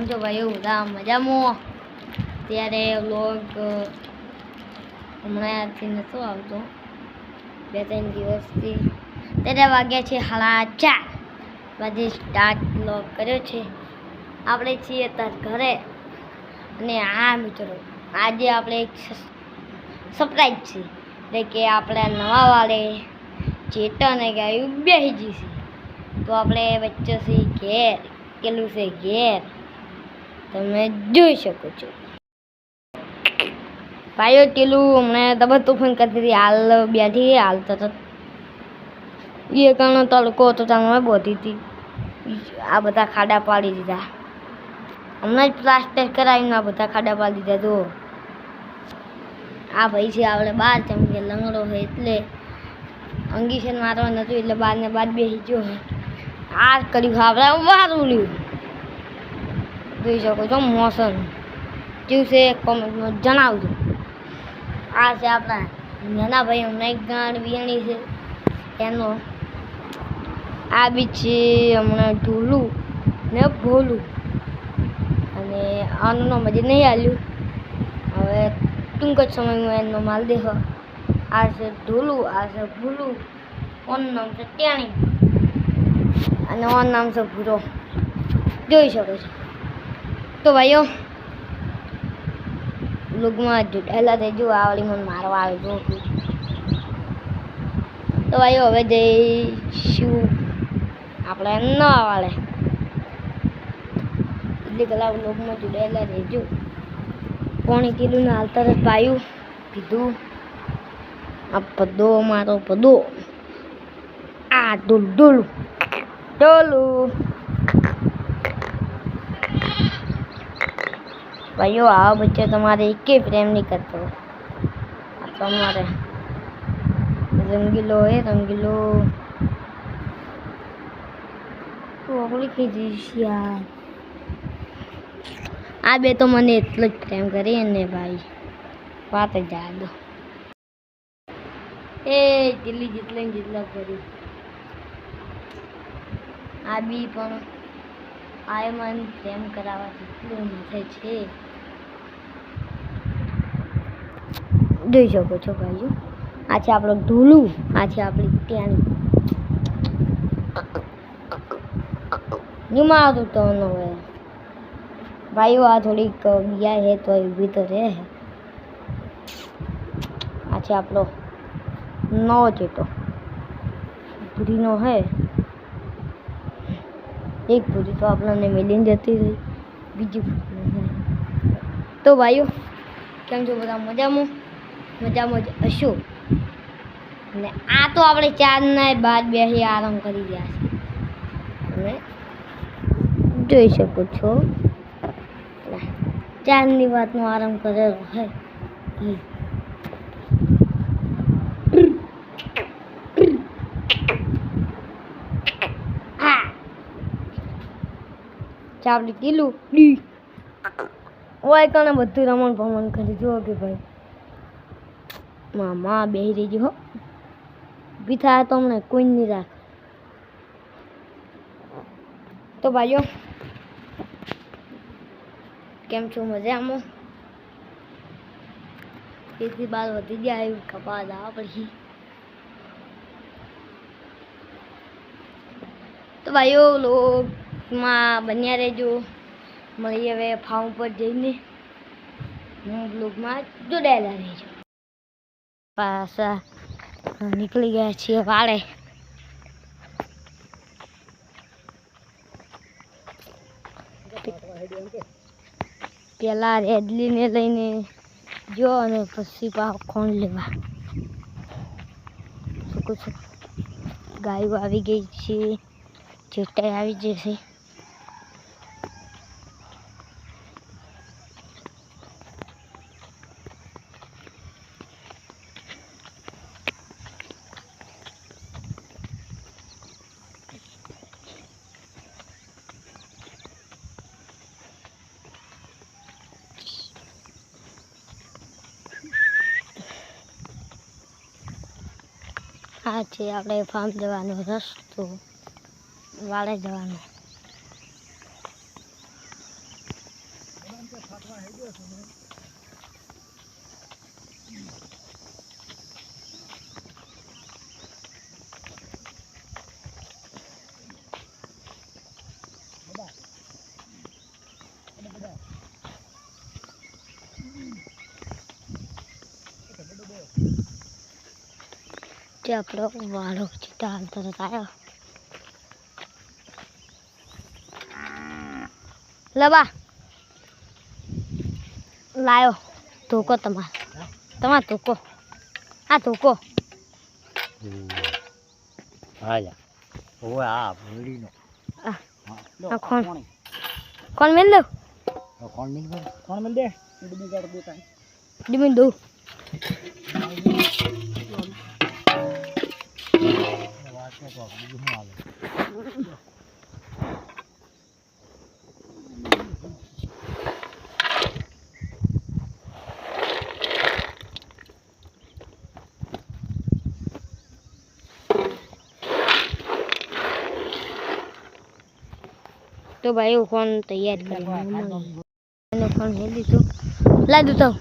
કેમ છો ભાઈઓ બધા મજામાં. ત્યારે વ્લોગ હમણાંથી નહોતો આવતો. બે ત્રણ દિવસથી. ત્યારે વાગ્યા છે હાલા ચાર. વાગે સ્ટાર્ટ વ્લોગ કર્યો છે. આપણે છીએ તાર ઘરે. અને આ મિત્રો, આજે આપણે એક સરપ્રાઈઝ છે. એટલે કે આપણે નવા વાળે ચેતન ગાયું બેસી જઈશું તો આપણે વચ્ચે છે ઘેર કેલું છે ઘેર. તમે જોઈ શકો છો. ભાઈઓ પેલું હમણાં દબા તોફાન કરતી હતી હાલ બેઠી હાલ તો એ કારણે તડકો હતો તમે બોધી હતી. આ બધા ખાડા પાડી દીધા. હમણાં જ પ્લાસ્ટર કરાવીને આ બધા ખાડા પાડી દીધા. જુઓ. આ ભાઈ છે આપણે બહાર જેમ કે લંગડો હોય એટલે અંગીશન મારવા નતું, એટલે બહારને બાદ બેસી ગયો આ કર્યું આપણે વારું લ્યું જોઈ શકો છો, મોસમ. કેવું છે કોમેન્ટમાં જણાવજો. આ છે આપણા નાનાભાઈ હમણાં ગાંડ વિયાણી છે. એનો આ બી છે હમણાં ઢોલું ને ભોલું. અને આનું નામ હજી નહીં આવ્યું હવે ટૂંક જ સમયમાં એનો માલ દેહ આ છે ઢોલું, આ છે ભૂલું. ઓનું નામ છે ટેણી. અને ઓનું નામ છે ભૂરો. જોઈ શકો છો. તો ભાઈઓ, લુગમાં જોડાયેલા આ આવડી મને મારવા આવે જો તો ભાઈઓ, હવે જઈશું. આપણે ન વાળે. એટલી કલાક લોગમાં જોડાયેલા રહેજો પોણી કીધું ને હાલતા જ પાયું કીધું. આ પદો મારો પદો. આ ડોલ ડોલું. ડોલું. ભાઈઓ, આવા બચ્ચો તમારે એકે પ્રેમ નહીં કરતો. તમારે રંગીલો હે, રંગીલો. ઓગળી ખાઈ જઈશ યાર. આ બે તો મને એટલો જ પ્રેમ કરી ને ભાઈ. વાત જ જા એ દિલ્હી જીતલે જીતલા કરી. આ બી પણ આ મને પ્રેમ કરાવવા જેટલું મજા છે. જોઈ શકો છો ભાઈઓ. આ છે આપણો ઢોલું આ છે આપણી ત્યાંની નિમાતું તો ન હોય. ભાઈઓ, આ થોડીક ગયા હે તો ઊભી તો રહે આ છે આપણો નવો ચેટો. પૂરીનો હે. એક પૂરી તો આપણને મેલીને જતી રહી. બીજી તો ભાઈઓ, કેમ છો બધા? મજામાં? મજામાં જ હશો? અને આ તો આપણે ચારના બાદ બેસી આરામ કરી ગયા છે. અને જોઈ શકો છો. ચારની વાતનો આરામ કરેલો હે. ચાપડી કીલું ઓય કણે બધું રમણ ભમણ કરી. જુઓ કે ભાઈ. મામા બેહી રહેજો હો. ઊભી થાય તો હમણાં કોઈ નહીં રાખ તો ભાઈઓ કેમ છો? મજામાં? તેથી બાદ વધી ગયા એવું કપા આવે પછી તો ભાઈઓ લોકમાં બન્યા રહેજો. મળી હવે ફાર્મ પર જઈને. હું બ્લોગમાં જોડાયેલા રહેજો. પાછા નીકળી ગયા છીએ વાળે. પેલા રેડલીને લઈને જો અને પછી પાવ ખોણ લેવા. શું કહું ગાયો આવી ગઈ છે ચેટાઈ આવી જશે. આ છે આપણે ફાર્મ જવાનો રસ્તો વાળે જવાનો. તે આપણો. વાળો ચિત્તા હાલતો તો આવ્યો લબા લાયો. ધોકો તમાર. તમાર ધોકો. આ ધોકો. આ આ કોણ? કોણ મેલ દે. કાઢ દેતા તો કહો, બીજું શું આવે તો ભાઈ હું ફોન તૈયાર કરી ફોન લાઈ તો તોલું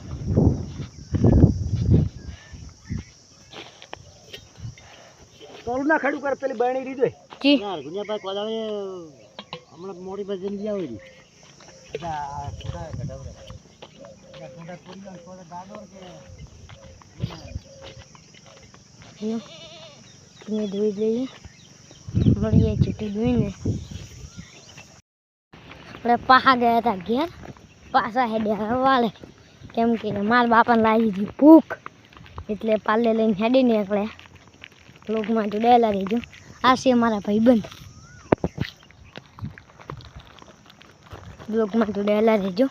ના ખડું કર પેલી બહેણી રીધે જી. યાર ગુનિયાભાઈ કોદાળે હમણાં મોડી બસ જઈને ગયા હોય અહીંયા તમે ધોઈ લઈએ. મળીએ ચૂંટી ધોઈને. આપણે પાહા ગયા હતા ઘેર. પાછા હેડ્યા વાળે કેમ કે મારા બાપાને લાગી હતી ભૂખ. એટલે પાલે લઈને હેડી નીકળ્યા. લોકમાં જોડાયેલા રહેજો. આ છે મારા ભાઈબંધ. બ્લોગમાં જોડાયેલા રહેજો.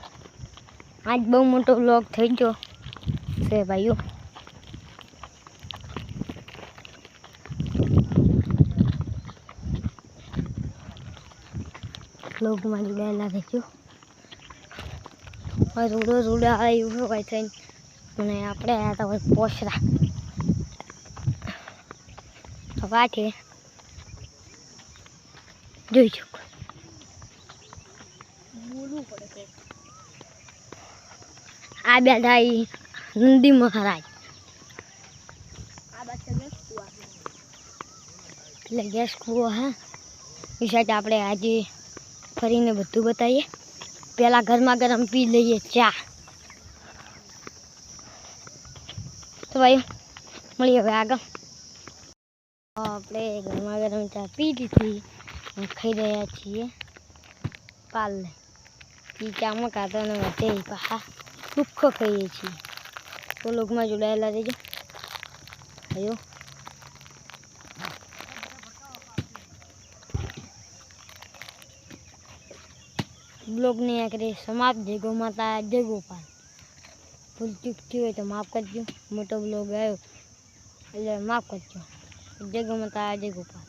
આજ બહુ મોટો બ્લોગ થઈ ગયો છે ભાઈઓ. બ્લોગમાં જોડાયેલા રહેજો. રોડા રૂડા આવ્યું હોય થઈને. અને આપણે આવ્યા હતા પોસરા. વાટે. જોઈ શકો. આ બે થાય નંદી મહારાજ. એટલે ગેસ કૂવો હા. એ સાઈડ આપણે આજે ફરીને બધું બતાવીએ. પહેલાં ગરમા ગરમ પી લઈએ ચા. તો ભાઈ મળીએ હવે આગળ. આપણે ગરમા ગરમ ચા પી લીધી. અને ખાઈ રહ્યા છીએ. પાલ એ ચામાં કાઢો ને વધે પાછા દુઃખ ખાઈએ છીએ. તો લોકમાં જોડાયેલા રહેજો. અયો બ્લોગને આખરે સમાપ્ત. જય ગો માતા, જય ગોપાલ. ભૂલ ચૂક થઈ હોય તો માફ કરજો. મોટો બ્લોગ આવ્યો. એટલે માફ કરજો. જય ગો માતા જય ગોપાલ.